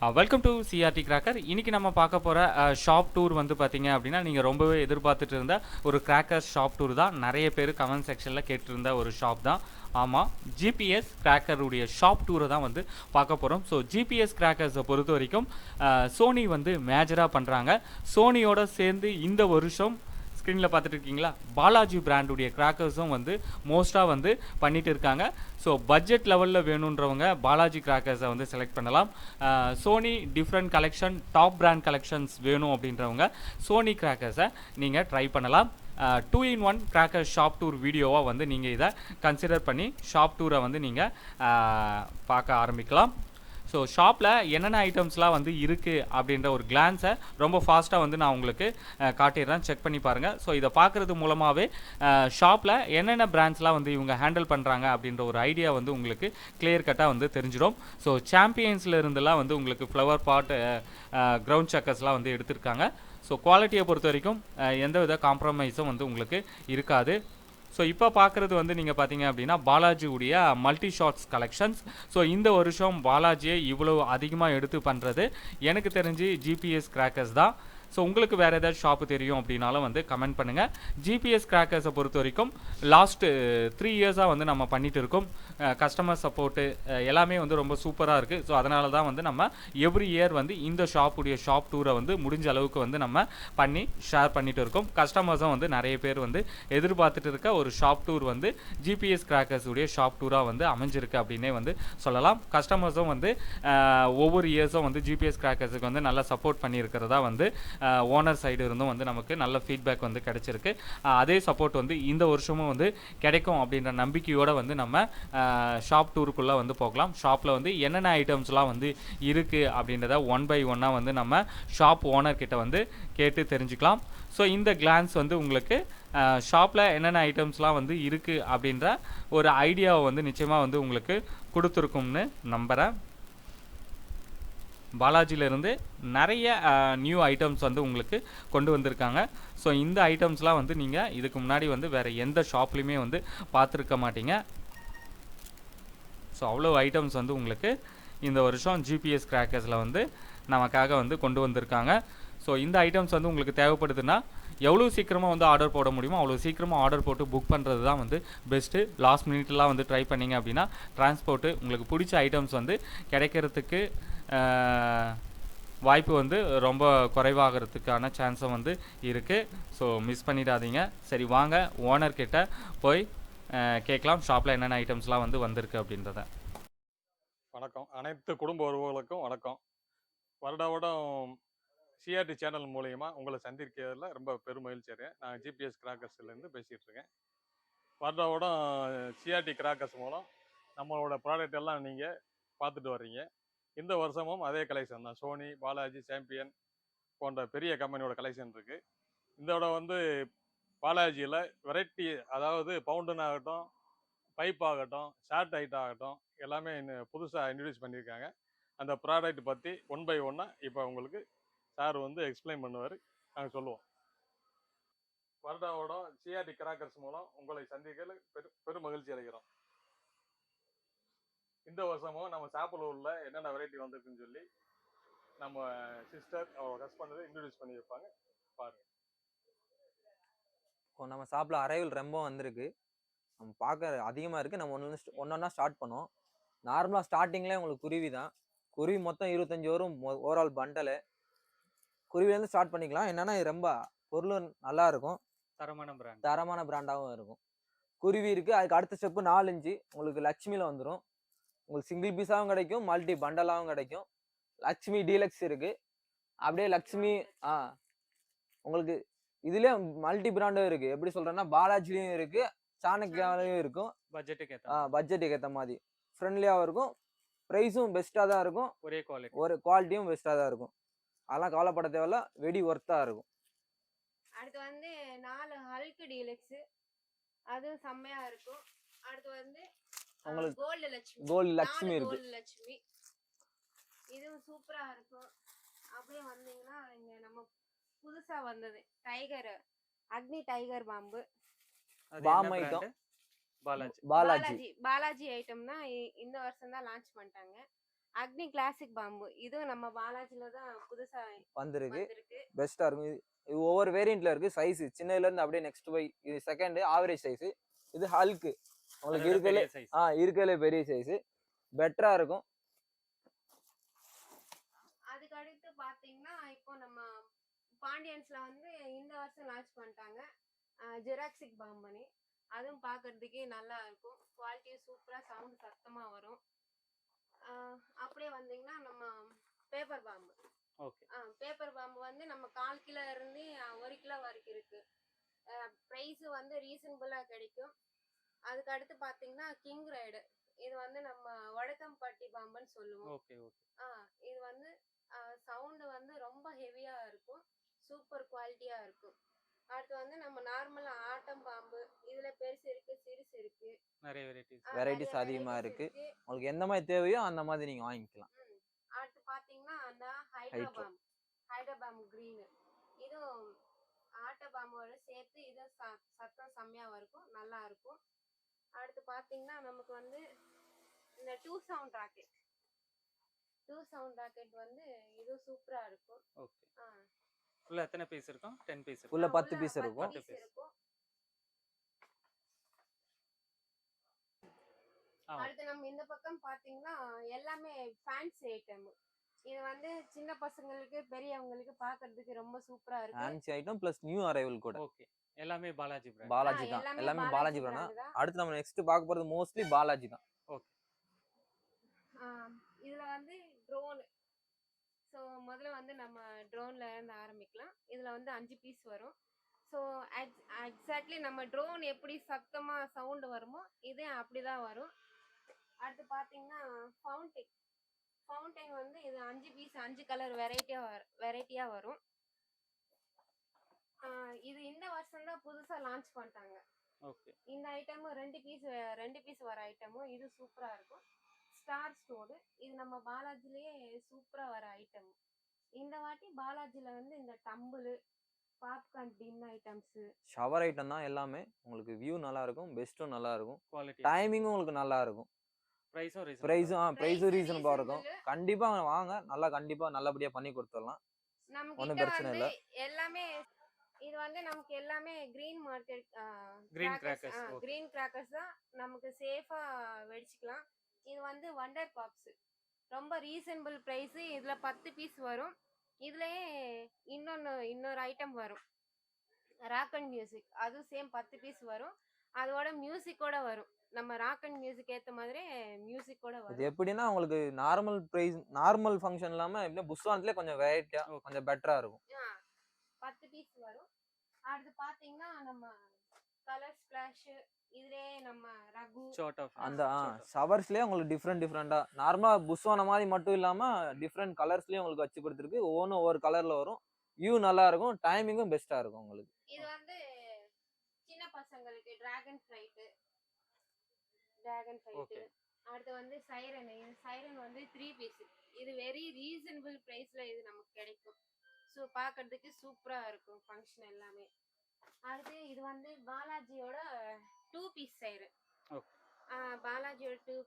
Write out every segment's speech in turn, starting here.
Welcome to CRT cracker இன்றைக்கி நம்ம பார்க்க போகிற ஷாப் uh, டூர் வந்து பார்த்தீங்க அப்படின்னா நீங்கள் ரொம்பவே எதிர்பார்த்துட்டு இருந்த ஒரு கிராக்கர் ஷாப் டூர் தான். நிறைய பேர் கமெண்ட் செக்ஷனில் கேட்டிருந்த ஒரு ஷாப் தான். ஆமாம் ஜிபிஎஸ் கிராக்கருடைய ஷாப் டூரை தான் வந்து பார்க்க போகிறோம் ஸோ ஜிபிஎஸ் கிராக்கர்ஸை பொறுத்த வரைக்கும் uh, சோனி வந்து மேஜராக பண்ணுறாங்க சோனியோட சேர்ந்து இந்த வருஷம் ஸ்க்ரீனில் பார்த்துட்டு இருக்கீங்களா பாலாஜி பிராண்டுடைய கிராக்கர்ஸும் வந்து மோஸ்ட்டாக வந்து பண்ணிட்டு இருக்காங்க ஸோ பட்ஜெட் லெவலில் வேணுன்றவங்க பாலாஜி கிராக்கர்ஸை வந்து செலக்ட் பண்ணலாம். Sony different collection top brand collections வேணும் அப்படின்றவங்க சோனி கிராக்கர்ஸை நீங்கள் ட்ரை பண்ணலாம். Two in one cracker shop tour வீடியோவாக வந்து நீங்கள் இதை கன்சிடர் பண்ணி ஷாப் டூரை வந்து நீங்கள் பார்க்க ஆரம்பிக்கலாம். ஸோ ஷாப்பில் என்னென்ன ஐட்டம்ஸ்லாம் வந்து இருக்குது அப்படின்ற ஒரு கிளான்ஸை ரொம்ப ஃபாஸ்ட்டாக வந்து நான் உங்களுக்கு காட்டிடுறேன். செக் பண்ணி பாருங்கள் ஸோ இதை பார்க்குறது மூலமாகவே ஷாப்பில் என்னென்ன பிராண்ட்ஸ்லாம் வந்து இவங்க ஹேண்டில் பண்ணுறாங்க அப்படின்ற ஒரு ஐடியா வந்து உங்களுக்கு கிளியர் கட்டாக வந்து தெரிஞ்சிடும். ஸோ சாம்பியன்ஸில் இருந்தெல்லாம் வந்து உங்களுக்கு ஃப்ளவர் பாட் க்ரௌண்ட் சக்கர்ஸ்லாம் வந்து எடுத்திருக்காங்க. ஸோ குவாலிட்டியை பொறுத்த வரைக்கும் எந்தவித காம்ப்ரமைஸும் வந்து உங்களுக்கு இருக்காது. ஸோ இப்போ பார்க்குறது வந்து நீங்கள் பார்த்தீங்க அப்படின்னா பாலாஜியுடைய மல்டி ஷார்ட்ஸ் கலெக்ஷன்ஸ் ஸோ இந்த வருஷம் பாலாஜியை இவ்வளோ அதிகமாக எடுத்து பண்ணுறது எனக்கு தெரிஞ்சு ஜிபிஎஸ் கிராக்கர்ஸ் தான். ஸோ உங்களுக்கு வேறு ஏதாவது ஷாப்பு தெரியும் அப்படின்னாலும் வந்து கமெண்ட் பண்ணுங்கள் ஜிபிஎஸ் கிராக்கர்ஸை பொறுத்த வரைக்கும் லாஸ்ட்டு த்ரீ இயர்ஸாக வந்து நம்ம பண்ணிட்டு இருக்கோம். கஸ்டமர் சப்போர்ட்டு எல்லாமே வந்து ரொம்ப சூப்பராக இருக்குது ஸோ அதனால தான் வந்து நம்ம எவ்ரி இயர் வந்து இந்த ஷாப்புடைய ஷாப் டூரை வந்து முடிஞ்ச அளவுக்கு வந்து நம்ம பண்ணி ஷேர் பண்ணிட்டு இருக்கோம். கஸ்டமர்ஸும் வந்து நிறைய பேர் வந்து எதிர்பார்த்துட்டு இருக்க ஒரு ஷாப் டூர் வந்து ஜிபிஎஸ் கிராக்கர்ஸுடைய ஷாப் டூராக வந்து அமைஞ்சிருக்கு அப்படின்னே வந்து சொல்லலாம். கஸ்டமர்ஸும் வந்து ஒவ்வொரு இயர்ஸும் வந்து ஜிபிஎஸ் கிராக்கர்ஸுக்கு வந்து நல்லா சப்போர்ட் பண்ணியிருக்கிறதா வந்து ஓனர் சைடு இருந்தும் வந்து நமக்கு நல்ல ஃபீட்பேக் வந்து கிடைச்சிருக்கு. அதே சப்போர்ட் வந்து இந்த வருஷமும் வந்து கிடைக்கும் அப்படின்ற நம்பிக்கையோட வந்து நம்ம ஷாப் டூருக்குள்ளே வந்து போகலாம். ஷாப்பில் வந்து என்னென்ன ஐட்டம்ஸ்லாம் வந்து இருக்குது அப்படின்றத ஒன் பை ஒன்னாக வந்து நம்ம ஷாப் ஓனர் கிட்ட வந்து கேட்டு தெரிஞ்சுக்கலாம். ஸோ இந்த கிளான்ஸ் வந்து உங்களுக்கு ஷாப்பில் என்னென்ன ஐட்டம்ஸ்லாம் வந்து இருக்குது அப்படின்ற ஒரு ஐடியாவை வந்து நிச்சயமாக வந்து உங்களுக்கு கொடுத்துருக்கும்னு நம்புகிறேன் பாலாஜியிலேருந்து நிறைய நியூ ஐட்டம்ஸ் வந்து உங்களுக்கு கொண்டு வந்திருக்காங்க. ஸோ இந்த ஐட்டம்ஸ்லாம் வந்து நீங்கள் இதுக்கு முன்னாடி வந்து வேறு எந்த ஷாப்லேயுமே வந்து பார்த்துருக்க மாட்டீங்க. ஸோ அவ்வளோ ஐட்டம்ஸ் வந்து உங்களுக்கு இந்த வருஷம் ஜிபிஎஸ் கிராக்கர்ஸில் வந்து நமக்காக வந்து கொண்டு வந்திருக்காங்க. ஸோ இந்த ஐட்டம்ஸ் வந்து உங்களுக்கு தேவைப்படுதுன்னா எவ்வளோ சீக்கிரமாக வந்து ஆர்டர் போட முடியுமோ அவ்வளோ சீக்கிரமாக ஆர்டர் போட்டு புக் பண்ணுறது தான் வந்து பெஸ்ட்டு லாஸ்ட் மினிட்லாம் வந்து ட்ரை பண்ணீங்க அப்படின்னா டிரான்ஸ்போர்ட்டு உங்களுக்கு பிடிச்ச ஐட்டம்ஸ் வந்து கிடைக்கிறதுக்கு வாய்ப்பு வந்து ரொம்ப குறைவாகிறதுக்கான சான்ஸும் வந்து இருக்குது ஸோ மிஸ் பண்ணிடாதீங்க. சரி வாங்க. ஓனர்கிட்ட போய் கேட்கலாம். ஷாப்பில் என்னென்ன ஐட்டம்ஸ்லாம் வந்து வந்திருக்கு அப்படின்றத. வணக்கம். அனைத்து குடும்ப உறவுகளுக்கும் வணக்கம். வருட வருடம் சிஆர்டி சேனல் மூலயமா உங்களை சந்திக்கிறதுல ரொம்ப பெருமகிழ்ச்சி அடையேன் நான் ஜிபிஎஸ் கிராக்கர்ஸ்லேருந்து பேசிகிட்டு இருக்கேன் வருட சிஆர்டி கிராக்கர்ஸ் மூலம் நம்மளோட ப்ராடக்ட் எல்லாம் நீங்கள் பார்த்துட்டு வர்றீங்க. இந்த வருஷமும் அதே கலெக்ஷன் தான். சோனி பாலாஜி சாம்பியன் போன்ற பெரிய கம்பெனியோட கலெக்ஷன் இருக்குது இதோட வந்து பாலாஜியில் வெரைட்டி அதாவது பவுண்டன் ஆகட்டும் பைப் ஆகட்டும் ஷார்ட் ஹைட் ஆகட்டும் எல்லாமே புதுசாக இன்ட்ரடியூஸ் பண்ணியிருக்காங்க. அந்த ப்ராடக்ட் பற்றி ஒன் பை ஒன்னாக இப்போ உங்களுக்கு சார் வந்து எக்ஸ்பிளைன் பண்ணுவார். நாங்கள் சொல்லுவோம். வருடாவோட சிஆர்டி கிராக்கர்ஸ் மூலம் உங்களை சந்திக்கல பெரு பெரும் மகிழ்ச்சி அடைகிறோம். இந்த வருஷமும் நம்ம சாப்பலூரில் என்னென்ன வெரைட்டி வந்திருக்குன்னு சொல்லி நம்ம சிஸ்டர் அவங்க ஹஸ்பண்ட் இன்ட்ரடியூஸ் பண்ணி வைப்பாங்க பாருங்க. இப்போ நம்ம சாப்பில் அரைவல் ரொம்ப வந்திருக்கு. நம்ம பார்க்க அதிகமாக இருக்குது நம்ம ஒன்று ஒன்றா ஸ்டார்ட் பண்ணோம் நார்மலாக ஸ்டார்டிங்கில் உங்களுக்கு குருவி தான். குருவி மொத்தம் இருபத்தஞ்சி வரும். ஓவரால் பண்டலு குருவிலேருந்து ஸ்டார்ட் பண்ணிக்கலாம். என்னென்னா இது ரொம்ப பொருளும் நல்லா இருக்கும் தரமான பிராண்ட் தரமான பிராண்டாகவும் இருக்கும். குருவி இருக்குது அதுக்கு அடுத்த ஸ்டெப்பு நாலு இன்ச்சு உங்களுக்கு லக்ஷ்மியில் வந்துடும் உங்களுக்கு சிங்கிள் பீஸாகவும் கிடைக்கும் மல்டி பண்டலாகவும் கிடைக்கும். லக்ஷ்மி டீலக்ஸ் இருக்குது அப்படியே லக்ஷ்மி ஆ உங்களுக்கு இதுலேயே மல்டி பிராண்டும் இருக்குது எப்படி சொல்கிறேன்னா பாலாஜிலையும் இருக்குது சாணக்கியாலையும் இருக்கும். பட்ஜெட்டுக்கு ஏற்ற பட்ஜெட்டுக்கு ஏற்ற மாதிரி. ஃப்ரெண்ட்லியாகவும் இருக்கும். ப்ரைஸும் பெஸ்ட்டாக தான் இருக்கும். ஒரே குவாலிட்டி ஒரு குவாலிட்டியும் பெஸ்ட்டாக தான் இருக்கும். அதெல்லாம் கவலைப்பட தேவையில்ல. வெடி ஒர்த்தாக இருக்கும். அடுத்து வந்து நாலு ஹல்க் டீலக்ஸ் அதுவும் செம்மையா இருக்கும். அடுத்து வந்து உங்களுக்கு கோல்டு லட்சுமி கோல்டு லக்ஷ்மி நாலு இருக்கு. கோல்டு லட்சுமி இதுவும் சூப்பரா இருக்கும். அப்படியே வந்தீங்கன்னா இங்க நம்ம புதுசா வந்தது டைகர். அக்னி டைகர் பாம்பு. Bomb item Balaji. Balaji. Balaji item தான் இந்த வருஷம் தான் லான்ச் பண்ணிட்டாங்க. அக்னி கிளாசிக் பாம்பு. இதுவும் நம்ம பாலாஜில தான் புதுசா வந்திருக்கு. பெஸ்ட்டாக இருக்கும். இது ஒவ்வொரு வேரியண்ட்ல இருக்கு. சைஸ் சின்னதுல இருந்து அப்படியே நெக்ஸ்ட் போய் இது செகண்ட் ஆவரேஜ் சைஸ் இது ஹல்க்கு உங்களுக்கு இருக்கல சைஸ் ஆ இருக்கல பெரிய சைஸ் பெட்டரா இருக்கும். அதுக்கு அடுத்து பாத்தீங்கன்னா இப்போ நம்ம பாண்டியன்ஸ்ல வந்து இந்த வருஷம் லான்ச் பண்ணிட்டாங்க. ஜெராக்சிக் பாம்பனி அதுவும் பார்க்கறதுக்கே நல்லா இருக்கும். குவாலிட்டியும் சூப்பரா சவுண்ட் சத்தமா வரும். அப்படியே வந்தீங்கன்னா நம்ம பேப்பர் பாம்பு. ஓகே. பேப்பர் பாம்பு வந்து நம்ம கால் கிலோ இருந்து ஒரு கிலோ வரைக்கும் இருக்கு. ப்ரைஸ் வந்து ரீசனபிளா கிடைக்கும். அதுக்கு அடுத்து பாத்தீங்கன்னா கிங் ரைடு இது வந்து நம்ம வடக்கம்பட்டி பாம்புன்னு சொல்லுவோம். Okay okay. ஆ இது வந்து சவுண்டு வந்து ரொம்ப ஹெவியா இருக்கும். சூப்பர் குவாலிட்டியா இருக்கும். அடுத்து வந்து நம்ம நார்மலா ஆட்டம் பாம்பு இதுல பெருசு இருக்கு சிறுசு இருக்கு. நிறைய வெரைட்டிஸ் ஆ, நிறைய அதிகமா இருக்கு. உங்களுக்கு எந்த மாதிரி தேவையோ அந்த மாதிரி நீங்க வாங்கிக்கலாம். அடுத்து பாத்தீங்கன்னா அந்த hydro Hydro. Bomb hydro bomb green இதுவும் ஆட்ட பாம்போட சேர்த்து இது சத்தம் செம்மையா இருக்கும் நல்லா இருக்கும். அடுத்து பாத்தீங்கன்னா நமக்கு வந்து இந்த two sound rocket two sound rocket வந்து இது சூப்பரா இருக்கும். ஓகே உள்ள எத்தனை பீஸ் இருக்கும்? டென் பீஸ் இருக்கும். பத்து உள்ள piece இருக்கும். piece இருக்கும். ஆ அடுத்து நம்ம இந்த பக்கம் பாத்தீங்கன்னா எல்லாமே ஃபேன்சி ஐட்டம் இது வந்து சின்ன பசங்களுக்கு பெரியவங்களுக்கு பாக்குறதுக்கு ரொம்ப சூப்பரா இருக்கு. Fancy item plus new arrival கூட. ஓகே எல்லாமே பாலாஜி பிராண்ட் பாலாஜி தான். எல்லாமே பாலாஜி பிராண்ட். அடுத்து நம்ம நெக்ஸ்ட் பார்க்க போறது மோஸ்ட்லி பாலாஜி தான். ஓகே இதுல வந்து ட்ரோன் ஸோ முதல்ல வந்து நம்ம ட்ரோன்ல இருந்து ஆரம்பிக்கலாம். இதுல வந்து அஞ்சு பீஸ் வரும். ஸோ எக்ஸாக்ட்லி நம்ம ட்ரோன் எப்படி சத்தமா சவுண்ட் வருமோ இதே அப்படிதான் வரும். அடுத்து பாத்தீங்கன்னா ஃபவுண்டைன் ஃபவுண்டைன் வந்து இது அஞ்சு பீஸ் அஞ்சு கலர் வெரைட்டியா வெரைட்டியா வரும். ஆ, இது இந்த வருஷம் தான் புதுசா லான்ச் பண்ணிட்டாங்க. இந்த ஐட்டமும் ரெண்டு பீஸ் ரெண்டு பீஸ் வர ஐட்டமும் இது சூப்பரா இருக்கும். ஸ்டார் ஸ்டோடு இது நம்ம பாலாஜிலேயே சூப்பரா வர ஐட்டம் இந்த வாட்டி பாலாஜில வந்து இந்த tumble popcorn tin items shower item தான் எல்லாமே. உங்களுக்கு வியூ நல்லா இருக்கும் பெஸ்ட்டும் நல்லா இருக்கும் குவாலிட்டி டைமிங்கும் உங்களுக்கு நல்லா இருக்கும் பிரைஸும் ரீசன் ப்ரைஸும் ஆ ப்ரைஸும் ரீசனபிளா இருக்கும். reasonable. கண்டிப்பா வாங்க நல்லா கண்டிப்பா நல்லபடியா பண்ணி கொடுத்துடலாம். கிட்ட பிரச்சனை வந்து எல்லாமே இது வந்து நமக்கு எல்லாமே green market crackers, okay. Green crackers தான். நமக்கு சேஃபா வெடிச்சுக்கலாம். இது வந்து வண்டர் பாப்ஸ் ரொம்ப ரீசனபிள் பிரைஸ் இதுல பத்து பீஸ் வரும். இதுலயே இன்னொன்னு இன்னொரு ஐட்டம் வரும். ராக் அண்ட் மியூசிக் அதுவும் சேம் பத்து பீஸ் வரும். அதோட மியூசிக்கோட வரும். நம்ம ராக் அண்ட் மியூசிக் ஏத்த மாதிரி மியூசிக்கோட இது வரும். எப்படின்னா உங்களுக்கு நார்மல் ப்ரைஸ் நார்மல் ஃபங்க்ஷன் இல்லாம எப்படின்னா புஷ்வான்ஸ்லேயே கொஞ்சம் வெரைட்டியா Okay. கொஞ்சம் பெட்டரா இருக்கும். பத்து பீஸ் வரும். அடுத்து பாத்தீங்கன்னா நம்ம கலர் ஸ்பிளாஷ் இதுலயே நம்ம ரகு ஷார்ட் ஆஃப் அந்த ஷவர்ஸ்லயே உங்களுக்கு டிஃப்ரெண்ட் டிஃப்ரெண்டா நார்மலா புஷ்வான மாதிரி மட்டும் இல்லாம டிஃப்ரெண்ட் கலர்ஸ்லயும் உங்களுக்கு வச்சு கொடுத்துருக்கு ஒவ்வொன்றும் ஒவ்வொரு கலர்ல வரும். வியூ நல்லா இருக்கும் டைமிங்கும் பெஸ்டா இருக்கும் உங்களுக்கு. இது வந்து சின்ன பசங்களுக்கு dragon flight dragon flight Okay. அடுத்து வந்து சைரன் சைரன் வந்து த்ரீ பீஸ் இது வெரி ரீசனபிள் பிரைஸ்ல இது நமக்கு கிடைக்கும். ஸோ பார்க்கிறதுக்கு சூப்பரா இருக்கும் ஃபங்க்ஷன் எல்லாமே. அடுத்து இது வந்து பாலாஜியோட டூ பீஸ்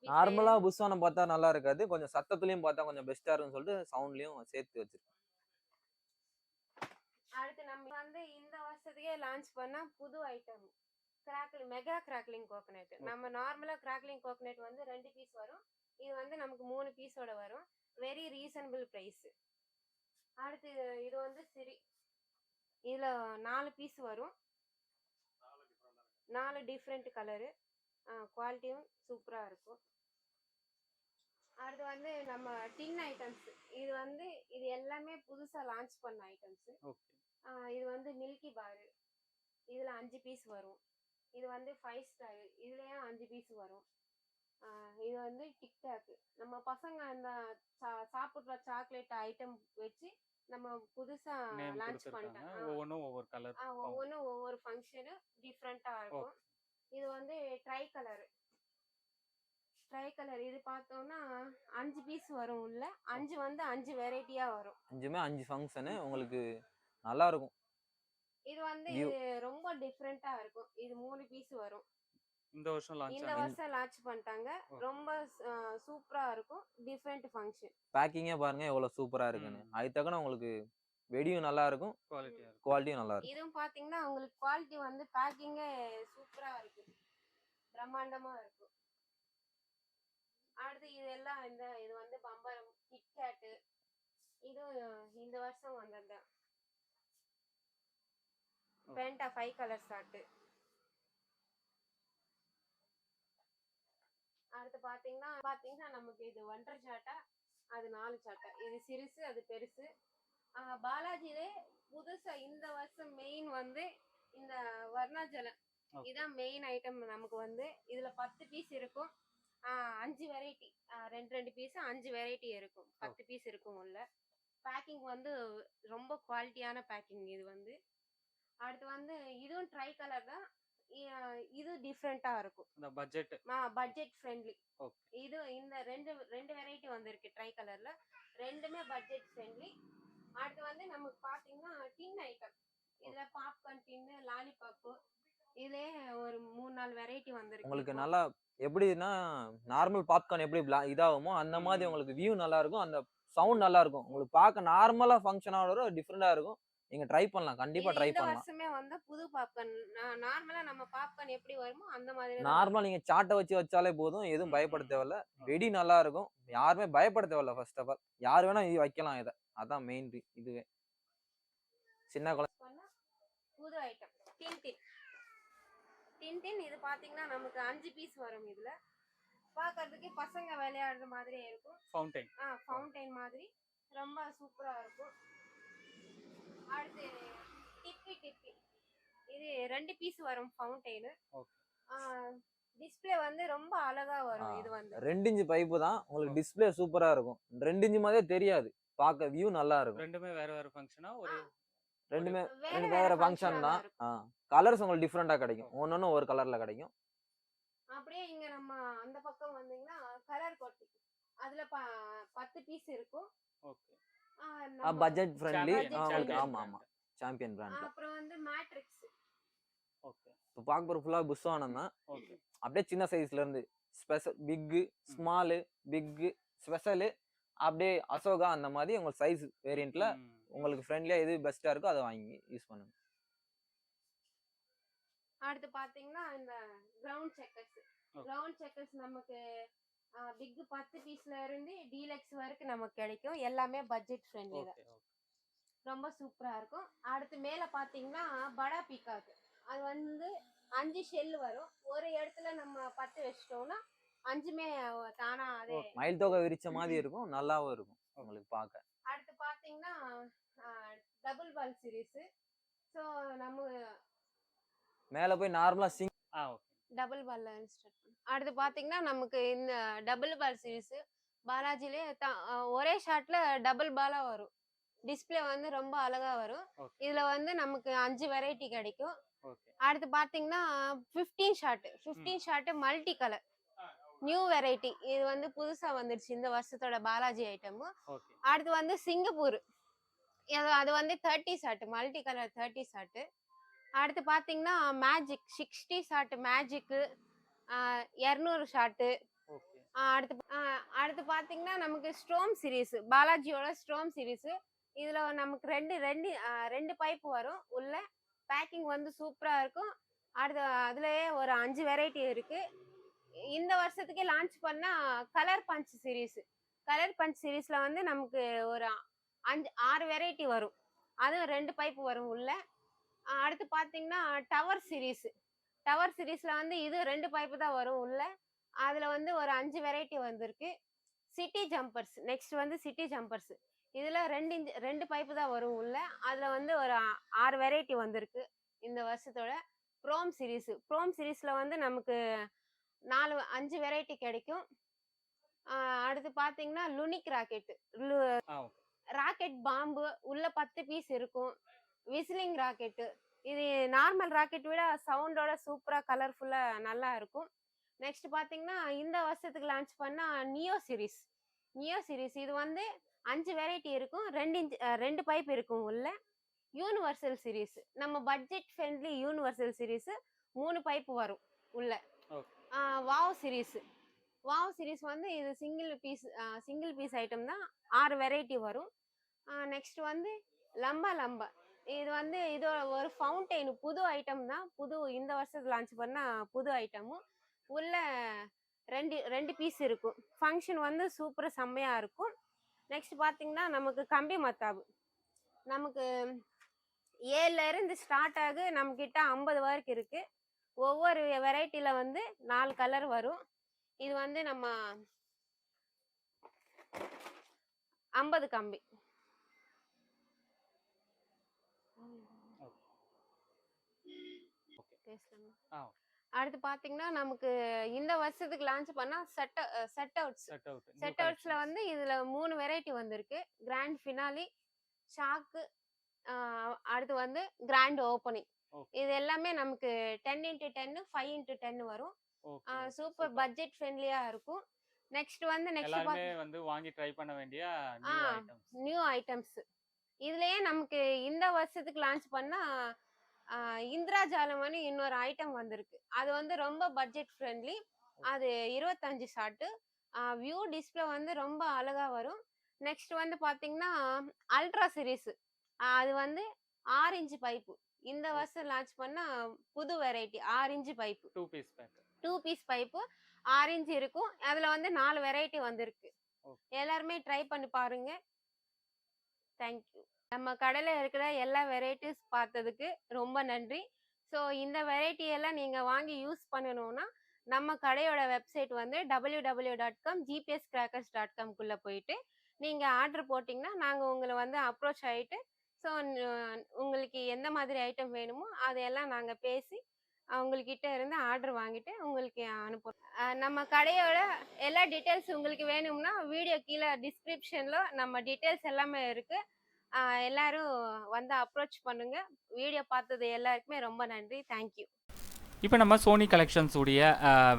பீஸ் நார்மலா புஷ்வான பார்த்தா நல்லா இருக்காது. கொஞ்சம் சத்தத்துலயும் பார்த்தா கொஞ்சம் பெஸ்டா இருக்கும்னு சொல்லிட்டு சவுண்ட்லயும் சேர்த்து வச்சிருக்கேன். அடுத்து நம்ம வந்து இந்த வருஷத்துக்கே லான்ச் பண்ண புது item crackling mega crackling coconut நம்ம நார்மலா கிராக்லிங் கோகனட் வந்து ரெண்டு பீஸ் வரும். இது வந்து நமக்கு மூணு பீஸோட வரும். வெரி ரீசனபிள் பிரைஸ் அடுத்து இது வந்து சரி இதுல நாலு பீஸ் வரும். நாலு டிஃப்ரெண்ட் கலரு குவாலிட்டியும் சூப்பரா இருக்கும். அடுத்து வந்து நம்ம டின் ஐட்டம்ஸ் இது வந்து இது எல்லாமே புதுசா லான்ச் பண்ண ஐட்டம்ஸ் இது வந்து மில்கி பாரு இதுல அஞ்சு பீஸ் வரும். இது வந்து ஃபைவ் ஸ்டார் இதுலயும் அஞ்சு பீஸ் வரும். இது வந்து டிக்டாக் நம்ம பசங்க அந்த சா- சாப்பிடுற சாக்லேட் ஐட்டம் வச்சு நம்ம புதுசா லான்ச் பண்ணிட்டாங்க. ஒவ்வொன்றும் ஒவ்வொரு கலர் ஒவ்வொன்றும் ஒவ்வொரு ஃபங்க்ஷனு டிஃப்ரெண்ட்டா இருக்கும். இது வந்து ட்ரை கலர். ட்ரை கலர் இது பார்த்தோம்னா அஞ்சு பீஸ் வரும் உள்ள. அஞ்சு வந்து அஞ்சு வெரைட்டியா வரும். அஞ்சுமே அஞ்சு ஃபங்க்ஷனு. உங்களுக்கு நல்லா இருக்கும். இது வந்து. இது ரொம்ப டிஃப்ரெண்டா இருக்கும். இது மூணு பீஸ் வரும். இந்த வருஷம் லான்ச் இந்த வருஷம் லான்ச் பண்ணிட்டாங்க. ரொம்ப சூப்பரா இருக்கும். டிஃப்ரெண்ட் ஃபங்க்ஷன் பேக்கிங்கே பாருங்க எவ்வளவு சூப்பரா இருக்குன்னு. அது தக்கன உங்களுக்கு வெடியும் நல்லா இருக்கும். குவாலிட்டியா இருக்கும். குவாலிட்டியும் நல்லா இருக்கும். இதுவும் பாத்தீங்கன்னா உங்களுக்கு குவாலிட்டி வந்து பேக்கிங்கே சூப்பரா இருக்கு. பிரம்மாண்டமா இருக்கும். அடுத்து இது எல்லாம் இந்த இது வந்து பம்பரம் கிட்கேட்டு இது இந்த வருஷம் வந்தது oh. Panda five colour shot அடுத்து பாத்தீங்கன்னா பாத்தீங்கன்னா நமக்கு இது ஒன்றரை சாட்டா அது நாலு சாட்டா. இது சிறுசு அது பெருசு. ஆஹ் பாலாஜிலே புதுசா இந்த வருஷம் மெயின் வந்து இந்த வர்ணாஜலம். இதான் மெயின் ஐட்டம் நமக்கு வந்து. இதுல பத்து பீஸ் இருக்கும். அஞ்சு வெரைட்டி ரெண்டு ரெண்டு பீஸ் அஞ்சு வெரைட்டி இருக்கும். பத்து பீஸ் இருக்கும் உள்ள. பேக்கிங் வந்து ரொம்ப குவாலிட்டியான பேக்கிங் இது வந்து. அடுத்து வந்து இதுவும் ட்ரை கலர் தான். இது டிஃப்ரெண்டா இருக்கும். இந்த பட்ஜெட் பட்ஜெட் ஃப்ரெண்ட்லி ஓகே. இது இந்த ரெண்டு ரெண்டு வெரைட்டி வந்திருக்கு ட்ரை கலர்ல ரெண்டுமே பட்ஜெட் ஃப்ரெண்ட்லி அடுத்து வந்து நமக்கு பாத்தீங்கன்னா டின் ஐட்டம் இதுல பாப்கார்ன் டின்னு லாலிபாப்பு இதுலயே ஒரு மூணு நாலு வெரைட்டி வந்திருக்கு உங்களுக்கு. நல்லா எப்படின்னா நார்மல் பாப்கார்ன் எப்படி இதாகுமோ அந்த மாதிரி. உங்களுக்கு வியூ நல்லா இருக்கும் அந்த சவுண்ட் நல்லா இருக்கும் உங்களுக்கு பார்க்க நார்மலா ஃபங்க்ஷன் ஆகிற டிஃப்ரெண்டா இருக்கும். நீங்க ட்ரை பண்ணலாம். கண்டிப்பா ட்ரை இந்த பண்ணலாம். வருஷமே வந்து புது பாப்கார்ன் நார்மலா நம்ம பாப்கார்ன் எப்படி வருமோ அந்த மாதிரி நார்மலா நீங்க சாட்டை வச்சு வச்சாலே போதும். எதுவும் பயப்பட தேவையில்ல வெடி நல்லா இருக்கும். யாருமே பயப்பட தேவையில்ல ஃபர்ஸ்ட் ஆஃப் ஆல் யார் வேணா இது வைக்கலாம் இதை. அதான் மெயின் இதுவே. சின்ன குழந்தை புது item tin tin tin tin இது பாத்தீங்கன்னா நமக்கு அஞ்சு பீஸ் வரும் இதுல. பார்க்கிறதுக்கு பசங்க விளையாடுற மாதிரியே இருக்கும். ஃபவுண்டைன் ஆ ஃபவுண்டைன் மாதிரி. ரொம்ப சூப்பரா இருக்கும். அடுத்து டிப்பி டிப்பி. இது ரெண்டு பீஸ் வரும் ஃபவுண்டைனு. டிஸ்ப்ளே வந்து ரொம்ப அழகா வரும் இது வந்து. ரெண்டு இன்ச்சு பைப்பு தான். உங்களுக்கு டிஸ்ப்ளே சூப்பரா இருக்கும். ரெண்டு இன்ச்சு மாதிரியே தெரியாது. பார்க்க வியூ நல்லா இருக்கும். ரெண்டுமே வேற வேற ஃபங்க்ஷனா ஒரு ரெண்டுமே ரெண்டு வேற ஃபங்க்ஷன் தான். கலர்ஸ் உங்களுக்கு டிஃப்ரெண்டா கிடைக்கும். ஒன்னொன்னு ஒரு கலர்ல கிடைக்கும். அப்படியே இங்க நம்ம அந்த பக்கம் வந்தீங்கன்னா கலர் கொட்டி. அதுல ப- பத்து பீஸ் இருக்கும். ஓகே பட்ஜெட் ஃப்ரெண்ட்லி Budget உங்களுக்கு friendly. ஆமா ஆமா. சாம்பியன் பிராண்ட்ல அப்புறம் வந்து மேட்ரிக்ஸ் ஓகே. இப்போ பார்க்க போற ஃபுல்லா புஷ்வானம் தான் ஓகே. அப்படியே சின்ன சைஸ்ல இருந்து ஸ்பெஷல் பிக்கு ஸ்மாலு பிக்கு ஸ்பெஷலு அப்படியே அசோகா அந்த மாதிரி உங்களுக்கு சைஸ் வேரியண்ட்ல உங்களுக்கு ஃப்ரெண்ட்லியா எது பெஸ்டா இருக்கோ அதை வாங்கி யூஸ் பண்ணுங்க. அடுத்து பாத்தீங்கன்னா இந்த கிரவுண்ட் செக்கர்ஸ். கிரவுண்ட் செக்கர்ஸ் நமக்கு பிக் பத்து பீஸ்ல இருந்து டீலக்ஸ் வரைக்கும் நமக்கு கிடைக்கும். எல்லாமே பட்ஜெட் ஃப்ரெண்ட்லி தான். ரொம்ப சூப்பரா இருக்கும். அடுத்து மேல பாத்தீங்கன்னா படா பீகாக் அது வந்து அஞ்சு ஷெல் வரும். ஒரு இடத்துல நம்ம பத்து வச்சிட்டோம்னா அஞ்சுமே தானா அதே மயில் தொகை விரிச்ச மாதிரி இருக்கும். நல்லாவும் இருக்கும் உங்களுக்கு பார்க்க அடுத்து பாத்தீங்கன்னா டபுள் பால் சீரிஸ் ஸோ நம்ம மேல போய் நார்மலா சிங் ஆ ஓகே. டபுள் பால்ல ஸ்டார்ட் அடுத்து பாத்தீங்கன்னா நமக்கு இந்த டபுள் பால் சீரிஸ் பாலாஜிலே ஒரே ஷாட்ல டபுள் பாலா வரும். டிஸ்ப்ளே வந்து ரொம்ப அழகா வரும். இதுல வந்து நமக்கு அஞ்சு வெரைட்டி கிடைக்கும். அடுத்து பாத்தீங்கன்னா 15 shot 15 shot multi colour new variety இது வந்து புதுசா வந்துருச்சு இந்த வருஷத்தோட பாலாஜி ஐட்டம் அடுத்து வந்து சிங்கப்பூர். அது வந்து thirty shot multi colour thirty shot அடுத்து பார்த்தீங்கன்னா மேஜிக் சிக்ஸ்டி ஷாட் மேஜிக்கு இரநூறு ஷாட்டு. அடுத்து அடுத்து பார்த்தீங்கன்னா நமக்கு ஸ்ட்ரோம் சீரீஸ். பாலாஜியோட ஸ்ட்ரோம் சீரீஸ். இதில் நமக்கு ரெண்டு ரெண்டு ரெண்டு பைப் வரும். உள்ள பேக்கிங் வந்து சூப்பராக இருக்கும். அடுத்து அதுலயே ஒரு அஞ்சு வெரைட்டி இருக்கு. இந்த வருஷத்துக்கே லான்ச் பண்ண colour punch series. Colour punch சீரீஸ்ல வந்து நமக்கு ஒரு அஞ்சு ஆறு வெரைட்டி வரும். அதுவும் ரெண்டு பைப் வரும் உள்ள. அடுத்து பார்த்தீங்கன்னா டவர் சீரீஸ். டவர் சீரீஸ்ல வந்து இது ரெண்டு பைப்பு தான் வரும் உள்ள. அதுல வந்து ஒரு அஞ்சு வெரைட்டி வந்திருக்கு. சிட்டி ஜம்பர்ஸ் நெக்ஸ்ட் வந்து சிட்டி ஜம்பர்ஸ் இதுல ரெண்டு இன்ச் ரெண்டு பைப்பு தான் வரும் உள்ள. அதுல வந்து ஒரு ஆறு வெரைட்டி வந்திருக்கு இந்த வருஷத்தோட. ப்ரோம் சீரீஸ் ப்ரோம் சீரீஸ்ல வந்து நமக்கு நாலு அஞ்சு வெரைட்டி கிடைக்கும். அடுத்து பாத்தீங்கன்னா லுனிக் ராக்கெட் ராக்கெட் பாம்பு உள்ள பத்து பீஸ் இருக்கும். விசிலிங் ராக்கெட்டு இது நார்மல் ராக்கெட் விட சவுண்டோட சூப்பரா கலர்ஃபுல்லா நல்லா இருக்கும். நெக்ஸ்ட் பாத்தீங்கன்னா இந்த வருஷத்துக்கு லான்ச் பண்ண நியோ சீரிஸ் நியோ சீரிஸ் இது வந்து அஞ்சு வெரைட்டி இருக்கும். ரெண்டு இன்ச் ரெண்டு பைப் இருக்கும் உள்ள. யூனிவர்சல் சீரிஸ் நம்ம பட்ஜெட் ஃப்ரெண்ட்லி யூனிவர்சல் சீரிஸ் மூணு பைப் வரும் உள்ள. வாவ் சீரீஸ் வாவ் சீரீஸ் வந்து இது single piece single piece item தான். ஆறு வெரைட்டி வரும். நெக்ஸ்ட் வந்து லம்பா லம்பா இது வந்து இது ஒரு ஃபவுண்டெயின் புது ஐட்டம் தான். புது இந்த வருஷத்துல லான்ச் பண்ண புது ஐட்டமும் உள்ள ரெண்டு ரெண்டு பீஸ் இருக்கும். ஃபங்க்ஷன் வந்து சூப்பராக செம்மையாக இருக்கும். நெக்ஸ்ட் பார்த்தீங்கன்னா நமக்கு கம்பி மத்தாபு நமக்கு ஏழுலேருந்து ஸ்டார்ட் ஆகு நம்மக்கிட்ட ஐம்பது வரைக்கும் இருக்குது ஒவ்வொரு வெரைட்டியில் வந்து நாலு கலர் வரும். இது வந்து நம்ம ஐம்பது கம்பி பேசலாமா ஆ. அடுத்து பாத்தீங்கன்னா நமக்கு இந்த வருஷத்துக்கு லான்ச் பண்ணா set set outs set out set அவுட்ஸ்ல வந்து இதுல மூணு வெரைட்டி வந்திருக்கு. கிராண்ட் ஃபினாலி ஷாக்கு அடுத்து வந்து கிராண்ட் ஓப்பனிங். இது எல்லாமே நமக்கு ten into ten five into ten வரும். சூப்பர் பட்ஜெட் ஃப்ரெண்ட்லியா இருக்கும். நெக்ஸ்ட் வந்து நெக்ஸ்ட் வந்து வாங்கி ட்ரை பண்ண வேண்டிய நியூ ஐட்டம்ஸ் இதுலயே நமக்கு இந்த வருஷத்துக்கு லான்ச் பண்ணா ஆஹ், இந்திரா ஜாலமணி இன்னொரு ஐட்டம் வந்திருக்கு. அது வந்து ரொம்ப பட்ஜெட் ஃப்ரெண்ட்லி அது இருபத்தஞ்சு ஷாட்டு. வியூ டிஸ்பிளே வந்து ரொம்ப அழகா வரும். நெக்ஸ்ட் வந்து பாத்தீங்கன்னா அல்ட்ரா சீரிஸ் அது வந்து ஆறு இன்ச்சு பைப்பு. இந்த வருஷம் லான்ச் பண்ண புது வெரைட்டி ஆறு inch pipe. Two piece two piece pipe orange இருக்கும். அதுல வந்து நாலு வெரைட்டி வந்திருக்கு. எல்லாருமே ட்ரை பண்ணி பாருங்க. தேங்க்யூ நம்ம கடையில் இருக்கிற எல்லா வெரைட்டிஸ் பார்த்ததுக்கு ரொம்ப நன்றி. ஸோ இந்த வெரைட்டியெல்லாம் நீங்கள் வாங்கி யூஸ் பண்ணணும்னா நம்ம கடையோட வெப்சைட் வந்து W W dot com GPS crackers dot காம்குள்ளே போயிட்டு நீங்கள் ஆர்டர் போட்டிங்கன்னா நாங்கள் உங்களை வந்து அப்ரோச் ஆகிட்டு ஸோ உங்களுக்கு எந்த மாதிரி ஐட்டம் வேணுமோ அதையெல்லாம் நாங்கள் பேசி அவங்கக்கிட்ட இருந்து ஆர்டர் வாங்கிட்டு உங்களுக்கு அனுப்புவோம் நம்ம கடையோட எல்லா டீட்டெயில்ஸ் உங்களுக்கு வேணும்னா வீடியோ கீழே டிஸ்கிரிப்ஷனில் நம்ம டீட்டெயில்ஸ் எல்லாமே இருக்குது எல்லாரும் வந்து அப்ரோச் பண்ணுங்க. வீடியோ பார்த்தது எல்லாருக்குமே ரொம்ப நன்றி. தேங்க்யூ இப்போ நம்ம சோனி கலெக்ஷன்ஸ் உடைய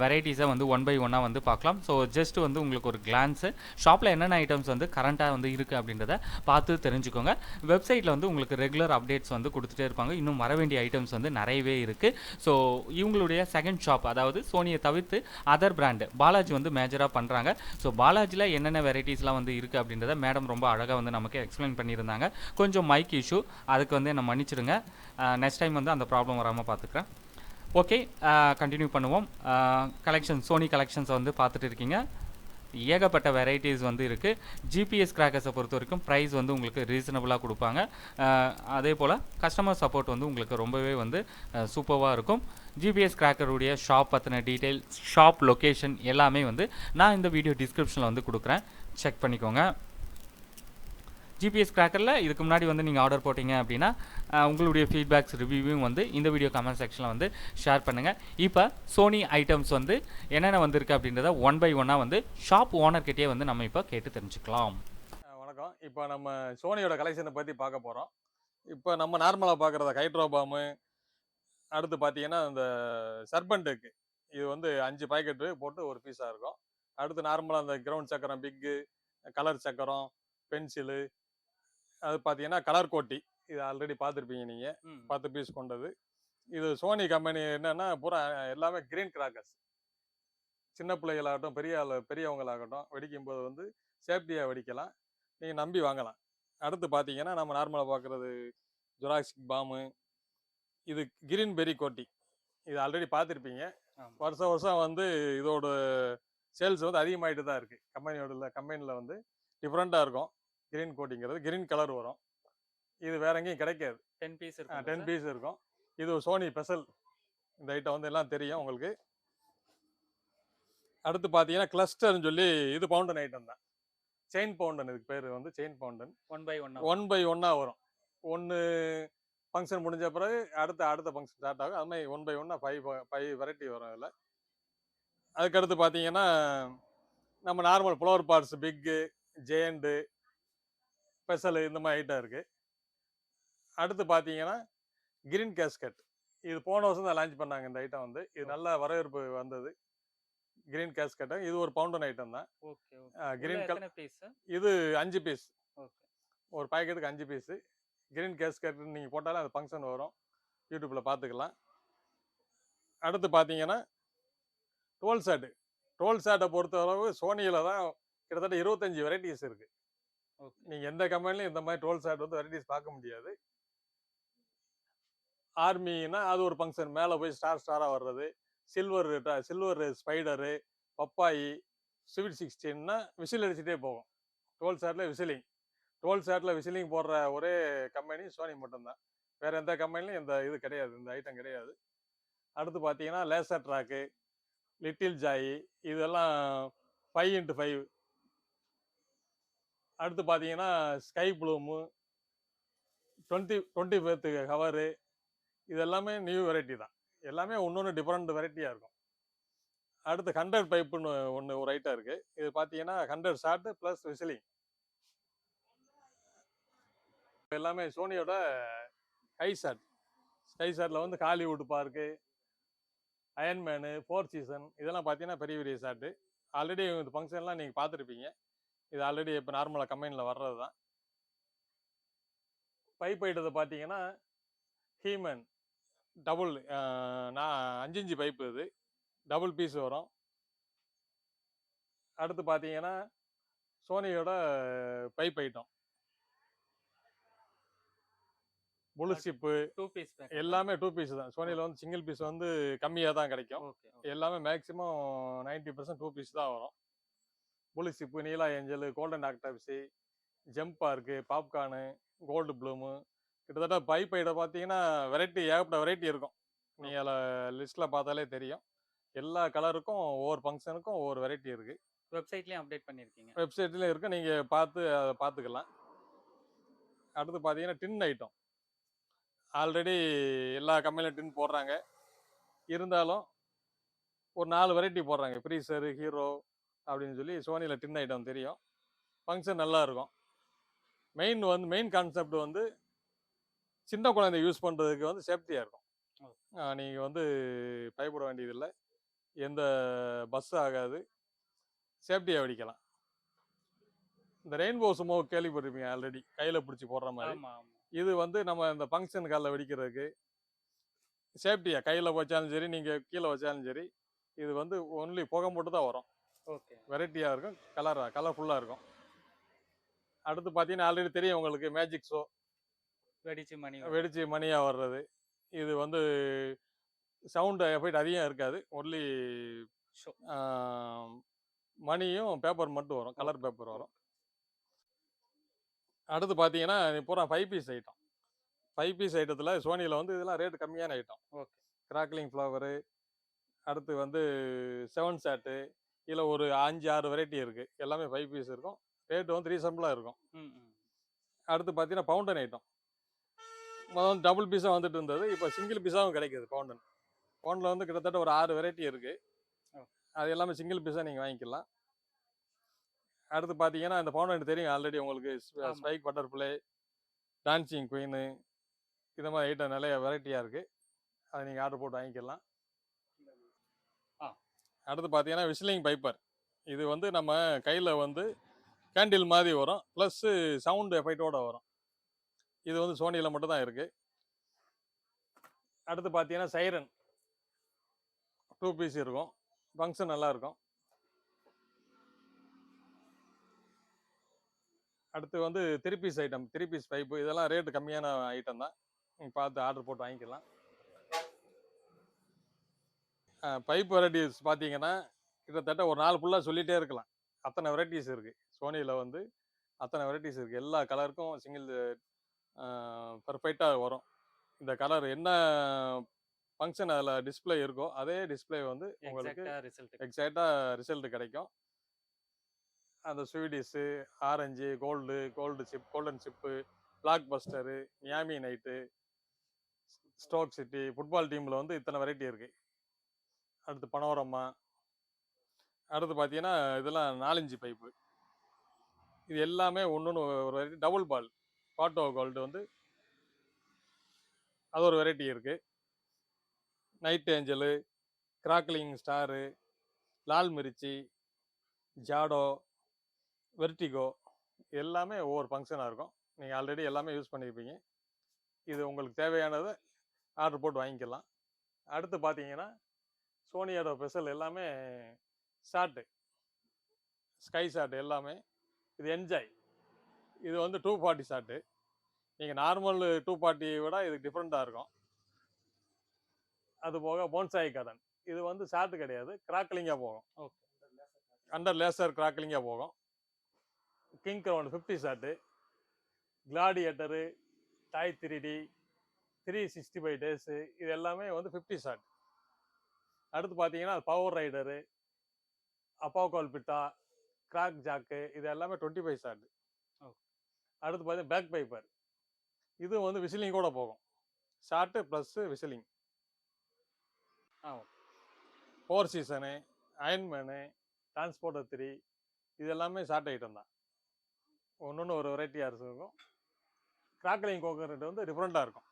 வெரைட்டிஸை வந்து ஒன் பை ஒன்னாக வந்து பார்க்கலாம். ஸோ ஜஸ்ட் வந்து உங்களுக்கு ஒரு கிளான்ஸு ஷாப்பில் என்னென்ன ஐட்டம்ஸ் வந்து கரண்ட்டாக வந்து இருக்குது அப்படின்றத பார்த்து தெரிஞ்சுக்கோங்க. வெப்சைட்டில் வந்து உங்களுக்கு ரெகுலர் அப்டேட்ஸ் வந்து கொடுத்துட்டே இருப்பாங்க. இன்னும் வர வேண்டிய ஐட்டம்ஸ் வந்து நிறையவே இருக்குது ஸோ இவங்களுடைய செகண்ட் ஷாப் அதாவது சோனியை தவிர்த்து அதர் பிராண்டு பாலாஜி வந்து மேஜராக பண்ணுறாங்க ஸோ பாலாஜியில் என்னென்ன வெரைட்டிஸ்லாம் வந்து இருக்குது அப்படின்றத மேடம் ரொம்ப அழகாக வந்து நமக்கு எக்ஸ்பிளைன் பண்ணியிருந்தாங்க. கொஞ்சம் மைக் இஷ்யூ அதுக்கு வந்து என்னை மன்னிச்சிடுங்க. நெக்ஸ்ட் டைம் வந்து அந்த ப்ராப்ளம் வராமல் பார்த்துக்குறேன். ஓகே கண்டினியூ uh, பண்ணுவோம். கலெக்ஷன் சோனி கலெக்ஷன்ஸை வந்து பார்த்துட்டு இருக்கீங்க. ஏகப்பட்ட வெரைட்டிஸ் வந்து இருக்குது ஜிபிஎஸ் கிராக்கர்ஸை பொறுத்த வரைக்கும் ப்ரைஸ் வந்து உங்களுக்கு ரீசனபுளாக கொடுப்பாங்க. Uh, அதே போல் கஸ்டமர் சப்போர்ட் வந்து உங்களுக்கு ரொம்பவே வந்து uh, சூப்பராக இருக்கும். ஜிபிஎஸ் கிராக்கருடைய ஷாப் பற்றின டீட்டெயில் ஷாப் லொக்கேஷன் எல்லாமே வந்து நான் இந்த வீடியோ டிஸ்கிரிப்ஷனில் வந்து கொடுக்குறேன். செக் பண்ணிக்கோங்க. ஜிபிஎஸ் கிராக்கரில் இதுக்கு முன்னாடி வந்து நீங்கள் ஆர்டர் போட்டிங்க அப்படின்னா உங்களுடைய ஃபீட்பேக்ஸ் ரிவ்யூவும் வந்து இந்த வீடியோ கமெண்ட் செக்ஷனில் வந்து ஷேர் பண்ணுங்கள் இப்போ சோனி ஐட்டம்ஸ் வந்து என்னென்ன வந்திருக்கு அப்படின்றத ஒன் பை ஒன்னாக வந்து ஷாப் ஓனர்கிட்டயே வந்து நம்ம இப்போ கேட்டு தெரிஞ்சுக்கலாம். வணக்கம். இப்போ நம்ம சோனியோட கலெக்ஷனை பற்றி பார்க்க போகிறோம் இப்போ நம்ம நார்மலாக பார்க்குறத ஹைட்ரோபாமு அடுத்து பார்த்தீங்கன்னா இந்த சர்பண்ட்டுக்கு இது வந்து அஞ்சு பாக்கெட்டு போட்டு ஒரு பீஸாக இருக்கும். அடுத்து நார்மலாக அந்த கிரவுண்ட் சக்கரம் பிக்கு கலர் சக்கரம் பென்சிலு அது பார்த்தீங்கன்னா கலர் கோட்டி. இது ஆல்ரெடி பார்த்துருப்பீங்க நீங்கள் பத்து பீஸ் கொண்டது. இது சோனி கம்பெனி என்னன்னா பூரா எல்லாமே கிரீன் கிராக்கர்ஸ் சின்ன பிள்ளைகளாகட்டும் பெரிய ஆளு பெரியவங்களாகட்டும் வெடிக்கும் போது வந்து சேஃப்டியாக வெடிக்கலாம். நீங்கள் நம்பி வாங்கலாம். அடுத்து பார்த்தீங்கன்னா நம்ம நார்மலாக பார்க்குறது ஜொராக்சிக் பாமு. இது கிரீன் பெரி கோட்டி. இது ஆல்ரெடி பார்த்துருப்பீங்க. வருஷம் வருஷம் வந்து இதோட சேல்ஸ் வந்து அதிகமாயிட்டு தான் இருக்குது கம்பெனியோட கம்பெனியில் வந்து டிஃப்ரெண்ட்டாக இருக்கும். கிரீன் கோட்டிங்கிறது கிரீன் கலர் வரும். இது வேற எங்கேயும் கிடைக்காது. டென் பீஸ் டென் பீஸ் இருக்கும். இது சோனி ஸ்பெஷல் இந்த ஐட்டம் வந்து எல்லாம் தெரியும் உங்களுக்கு. அடுத்து பார்த்தீங்கன்னா கிளஸ்டர்னு சொல்லி இது பவுண்டன் ஐட்டம் தான். செயின் பவுண்டன் இதுக்கு பேர் வந்து chain fountain one by one one by ஒன்னாக வரும். ஒன்று ஃபங்க்ஷன் முடிஞ்ச பிறகு அடுத்த அடுத்த ஃபங்க்ஷன் ஸ்டார்ட் ஆகும். அது மாதிரி ஒன் பை ஒன்னாக ஃபைவ் ஃபைவ் வெரைட்டி வரும் அதில் அதுக்கடுத்து பார்த்தீங்கன்னா நம்ம நார்மல் ஃப்ளவர் பார்ட்ஸ் பிக்கு ஜெயண்டு ஸ்பெஷல் இந்த மாதிரி ஐட்டம் இருக்குது அடுத்து பார்த்தீங்கன்னா கிரீன் கேஸ்கட். இது போன வருஷம் தான் லான்ச் பண்ணாங்க இந்த ஐட்டம் வந்து. இது நல்ல வரவேற்பு வந்தது. Green cascade. இது ஒரு பவுண்டன் ஐட்டம் தான். Okay green colour piece? இது அஞ்சு பீஸ். ஓகே. ஒரு பாக்கெட்டுக்கு அஞ்சு பீஸு. கிரீன் கேஸ்கட் நீங்கள் போட்டாலே அந்த ஃபங்க்ஷன் வரும். யூடியூப்பில் பார்த்துக்கலாம். அடுத்து பார்த்தீங்கன்னா டுவெல் ஷாட் டுவெல் ஷாட்டை பொறுத்தளவு சோனியில் தான் கிட்டத்தட்ட இருபத்தஞ்சி வெரைட்டிஸ் இருக்கு. ஓகே நீங்கள் எந்த கம்பெனிலையும் இந்த மாதிரி டோல் சாட் வந்து வெரைட்டிஸ் பார்க்க முடியாது. ஆர்மின்னா அது ஒரு ஃபங்க்ஷன். மேலே போய் ஸ்டார் ஸ்டாராக வர்றது. சில்வர் சில்வர் ஸ்பைடரு பப்பாயி ஸ்வீட் சிக்ஸ்டீன்னா விசில் அடிச்சுட்டே போகும். Doll shuttle whistling. Doll shuttle whistling போடுற ஒரே கம்பெனி சோனி மட்டும்தான். வேற எந்த கம்பெனிலையும் இந்த இது கிடையாது. இந்த ஐட்டம் கிடையாது. அடுத்து பார்த்தீங்கன்னா லேசர் ட்ராக்கு லிட்டில் ஜாய் இதெல்லாம் ஃபைவ் இன்ட்டு ஃபைவ் அடுத்து பார்த்தீங்கன்னா ஸ்கை ப்ளூமு டுவெண்ட்டி டுவெண்ட்டி ஃபேர்த்து கவரு இது எல்லாமே நியூ வெரைட்டி தான். எல்லாமே ஒன்று ஒன்று டிஃப்ரெண்ட் வெரைட்டியாக இருக்கும். அடுத்து ஹண்ட்ரட் பைப்புன்னு ஒன்று ஒரு ஐட்டம் இருக்குது இது பார்த்தீங்கன்னா ஹண்ட்ரட் ஷார்ட்டு ப்ளஸ் விசிலிங் எல்லாமே சோனியோட ஹை ஷாட் ஸ்கை ஷாட்டில் வந்து Hollywood park Iron Man four season இதெல்லாம் பார்த்தீங்கன்னா பெரிய பெரிய ஷாட்டு ஆல்ரெடி இந்த ஃபங்க்ஷன்லாம் நீங்கள் பார்த்துருப்பீங்க இது ஆல்ரெடி இப்போ நார்மலாக கம்பெனியில் வர்றது தான். பைப் ஐட்டத்தை பார்த்தீங்கன்னா ஹீமன் டபுள் நான் அஞ்சு இன்ச்சு பைப்பு இது. டபுள் பீஸ் வரும். அடுத்து பார்த்தீங்கன்னா சோனியோட pipe item. Chip two piece எல்லாமே டூ பீஸ் தான். சோனியில் வந்து சிங்கிள் பீஸ் வந்து கம்மியாக தான் கிடைக்கும். எல்லாமே maximum ninety percent two piece தான் வரும். புளி chip Neela angel golden Octopussy jump park popcorn gold bloom. கிட்டத்தட்ட பைப் ஐட்டை பார்த்தீங்கன்னா வெரைட்டி ஏகப்பட்ட வெரைட்டி இருக்கும். நீங்கள் அதில் லிஸ்ட்டில் பார்த்தாலே தெரியும். எல்லா கலருக்கும் ஒவ்வொரு ஃபங்க்ஷனுக்கும் ஒவ்வொரு வெரைட்டி இருக்குது வெப்சைட்லயும் அப்டேட் பண்ணிருக்கீங்க. வெப்சைட்லேயும் இருக்குது நீங்கள் பார்த்து அதை பார்த்துக்கலாம் அடுத்து பார்த்தீங்கன்னா டின் ஐட்டம். ஆல்ரெடி எல்லா கம்பெனிலும் டின் போடுறாங்க. இருந்தாலும் ஒரு நாலு வெரைட்டி போடுறாங்க. ஃப்ரீசரு ஹீரோ அப்படின்னு சொல்லி சோனியில் டின் ஐட்டம் தெரியும். ஃபங்க்ஷன் நல்லா இருக்கும் மெயின் வந்து மெயின் கான்செப்ட் வந்து சின்ன குழந்தை யூஸ் பண்ணுறதுக்கு வந்து சேஃப்டியாக இருக்கும். நீங்கள் வந்து பயப்பட வேண்டியதில்லை. எந்த பஸ் ஆகாது. சேஃப்டியாக வெடிக்கலாம். இந்த ரெயின்போ சுமோ கேள்விப்பட்டிருப்பீங்க ஆல்ரெடி கையில் பிடிச்சி போடுற மாதிரி. இது வந்து நம்ம இந்த ஃபங்க்ஷன் காலில் வெடிக்கிறதுக்கு சேஃப்டியாக கையில் வச்சாலும் சரி நீங்கள் கீழே வச்சாலும் சரி இது வந்து ஒன்லி புகை மட்டும் தான் வரும். வெரைட்டியாக இருக்கும் கலராக கலர்ஃபுல்லாக இருக்கும். அடுத்து பார்த்தீங்கன்னா ஆல்ரெடி தெரியும் உங்களுக்கு மேஜிக் ஷோ வெடிச்சு மணி வெடிச்சு மணியாக வர்றது. இது வந்து சவுண்டு எஃபெக்ட் அதிகம் இருக்காது. ஒன்லி ஷோ மணியும் பேப்பர் மட்டும் வரும் கலர் பேப்பர் வரும். அடுத்து பார்த்தீங்கன்னா பூரா five piece item five piece ஐட்டத்தில் சோனியில் வந்து இதெல்லாம் ரேட் கம்மியான ஐட்டம் ஓகே கிராக்லிங் ஃப்ளவரு அடுத்து வந்து செவன் சாட்டு இதில் ஒரு அஞ்சு ஆறு வெரைட்டி இருக்குது எல்லாமே ஃபைவ் பீஸ் இருக்கும். ரேட்டு வந்து ரீசனபிளாக இருக்கும். அடுத்து பார்த்தீங்கன்னா பவுண்டன் ஐட்டம் முதல்ல டபுள் பீஸாக வந்துட்டு இருந்தது. இப்போ சிங்கிள் பீஸாகவும் கிடைக்குது பவுண்டன் பவுண்டில் வந்து கிட்டத்தட்ட ஒரு ஆறு வெரைட்டி இருக்குது. அது எல்லாமே சிங்கிள் பீஸாக நீங்கள் வாங்கிக்கலாம். அடுத்து பார்த்தீங்கன்னா இந்த பவுண்டன் தெரியும் ஆல்ரெடி உங்களுக்கு. ஸ்பைக் பட்டர்ஃப்ளை டான்சிங் குயின்னு இந்த மாதிரி ஐட்டம் நிறைய வெரைட்டியாக இருக்குது அதை நீங்கள் ஆர்டர் போட்டு வாங்கிக்கலாம். அடுத்து பார்த்தீங்கன்னா விசிலிங் பைப்பர் இது வந்து நம்ம கையில் வந்து கேண்டில் மாதிரி வரும். ப்ளஸ்ஸு சவுண்டு எஃபெக்டோடு வரும். இது வந்து சோனியில் மட்டும்தான் இருக்குது அடுத்து பார்த்தீங்கன்னா சைரன் டூ பீஸ் இருக்கும். ஃபங்க்ஷன் நல்லாயிருக்கும் அடுத்து வந்து three piece item three piece pipe இதெல்லாம் ரேட்டு கம்மியான ஐட்டம் தான். பார்த்து ஆர்டர் போட்டு வாங்கிக்கலாம். பைப் வெரைட்டிஸ் பார்த்தீங்கன்னா கிட்டத்தட்ட ஒரு நாள் ஃபுல்லாக சொல்லிகிட்டே இருக்கலாம். அத்தனை வெரைட்டிஸ் இருக்குது சோனியில் வந்து அத்தனை வெரைட்டிஸ் இருக்குது எல்லா கலருக்கும் சிங்கிள் பர்ஃபெக்டாக வரும். இந்த கலர் என்ன ஃபங்க்ஷன் அதில் டிஸ்ப்ளே இருக்கோ அதே டிஸ்ப்ளே வந்து உங்களுக்கு எக்ஸாக்டாக ரிசல்ட் கிடைக்கும். அந்த Swedish orange gold gold chip golden chip black buster Miami night Stoke City football டீமில் வந்து இத்தனை வெரைட்டி இருக்குது அடுத்து பனோரமா அடுத்து பார்த்தீங்கன்னா இதெல்லாம் நாலஞ்சு பைப்பு இது எல்லாமே ஒன்று ஒரு வெரைட்டி டபுள் பால் பாட்டோ கோல்டு வந்து அது ஒரு வெரைட்டி இருக்குது night angel crackling star Lal Mirchi ஜாடோ vertigo எல்லாமே ஒவ்வொரு ஃபங்க்ஷனாக இருக்கும். நீங்கள் ஆல்ரெடி எல்லாமே யூஸ் பண்ணியிருப்பீங்க இது உங்களுக்கு தேவையானதை ஆர்டர் போட்டு வாங்கிக்கலாம். அடுத்து பார்த்தீங்கன்னா சோனியோட ஸ்பெஷல் எல்லாமே ஷார்ட்டு ஸ்கை ஷாட் எல்லாமே. இது என்ஜாய். இது வந்து டூ ஃபார்ட்டி ஷாட்டு நீங்கள் நார்மல் டூ ஃபார்ட்டியை விட இது டிஃப்ரெண்ட்டாக இருக்கும். அது போக போன்சாய் கார்டன் இது வந்து ஷார்ட் கிடையாது. கிராக்லிங்காக போகும். ஓகே. அண்டர் லேசர் கிராக்லிங்காக போகும். King ground fifty shot gladiator toy three D three sixty five days இது எல்லாமே வந்து ஃபிஃப்டி ஷாட் அடுத்து பார்த்தீங்கன்னா பவர் ரைடரு அப்பாவுகால் பிட்டா கிராக் ஜாக்கு இது எல்லாமே டுவெண்ட்டி ஃபைவ் ஷாட். அடுத்து பார்த்தீங்கன்னா பேக் பைப்பர் இது வந்து விசிலிங் கூட போகும். ஷார்ட்டு ப்ளஸ்ஸு விசிலிங் ஆ four season iron man transporter three இது எல்லாமே ஷார்ட் ஐட்டம் தான். ஒன்று ஒன்று ஒரு வெரைட்டியாக இருக்கும். கிராக்லிங் கோகனட் வந்து டிஃப்ரெண்ட்டாக இருக்கும்.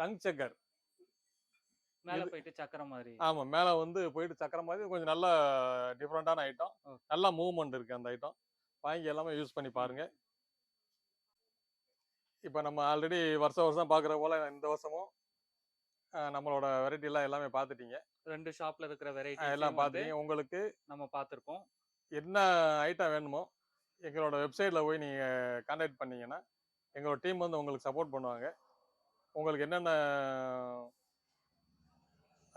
ரங் செக்கர் மேல போயிட்டு சக்கரம் மாதிரி. ஆமாம் மேலே வந்து போயிட்டு சக்கர மாதிரி கொஞ்சம் நல்ல டிஃப்ரெண்ட்டான ஐட்டம். நல்ல மூவ்மெண்ட் இருக்குது அந்த ஐட்டம் வாங்கி எல்லாமே யூஸ் பண்ணி பாருங்க. இப்போ நம்ம ஆல்ரெடி வருஷம் வருஷம் பார்க்குற போல இந்த வருஷமும் நம்மளோட வெரைட்டி எல்லாம் எல்லாமே பார்த்துட்டீங்க ரெண்டு ஷாப்ல இருக்கிற வெரைட்டி எல்லாம் பார்த்துட்டீங்க உங்களுக்கு நம்ம பார்த்துருக்கோம் என்ன ஐட்டம் வேணுமோ எங்களோட வெப்சைட்டில் போய் நீங்கள் கான்டாக்ட் பண்ணீங்கன்னா எங்களோட டீம் வந்து உங்களுக்கு சப்போர்ட் பண்ணுவாங்க. உங்களுக்கு என்னென்ன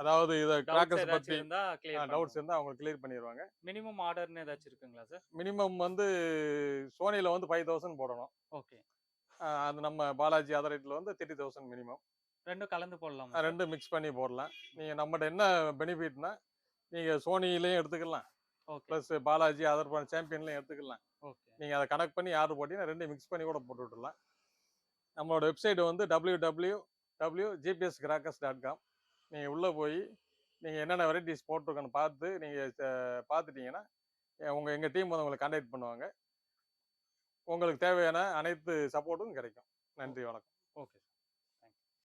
அதாவது இதை கிராக்கர்ஸ் இருந்தா கிளியர் டவுட்ஸ் இருந்தால் அவங்க கிளியர் பண்ணிடுவாங்க மினிமம் ஆர்டர்னு ஏதாச்சும் இருக்குங்களா சார்? மினிமம் வந்து சோனியில் வந்து ஃபைவ் தௌசண்ட் போடணும். ஓகே. அது நம்ம பாலாஜி அதர் ரேட்டில் வந்து த்ரீ தௌசண்ட் மினிமம் ரெண்டும் கலந்து போடலாம் ரெண்டும் மிக்ஸ் பண்ணி போடலாம். நீங்கள் நம்மகிட்ட என்ன பெனிஃபிட்னா நீங்கள் சோனிலையும் எடுத்துக்கலாம். ஓகே. ப்ளஸ் பாலாஜி அதர் சாம்பியன்லையும் எடுத்துக்கலாம். ஓகே. நீங்கள் அதை கனெக்ட் பண்ணி ஆர்டர் போட்டிங்கன்னா ரெண்டையும் மிக்ஸ் பண்ணி கூட போட்டு விட்டுடலாம் நம்மளோட வெப்சைட் வந்து W W W GPS crackers dot com நீங்கள் உள்ளே போய் நீங்கள் என்னென்ன வெரைட்டிஸ் போட்டிருக்கோன்னு பார்த்து நீங்கள் பார்த்துட்டீங்கன்னா உங்கள் எங்கள் டீம் வந்து உங்களை கான்டாக்ட் பண்ணுவாங்க. உங்களுக்கு தேவையான அனைத்து சப்போர்ட்டும் கிடைக்கும். நன்றி வணக்கம். ஓகே.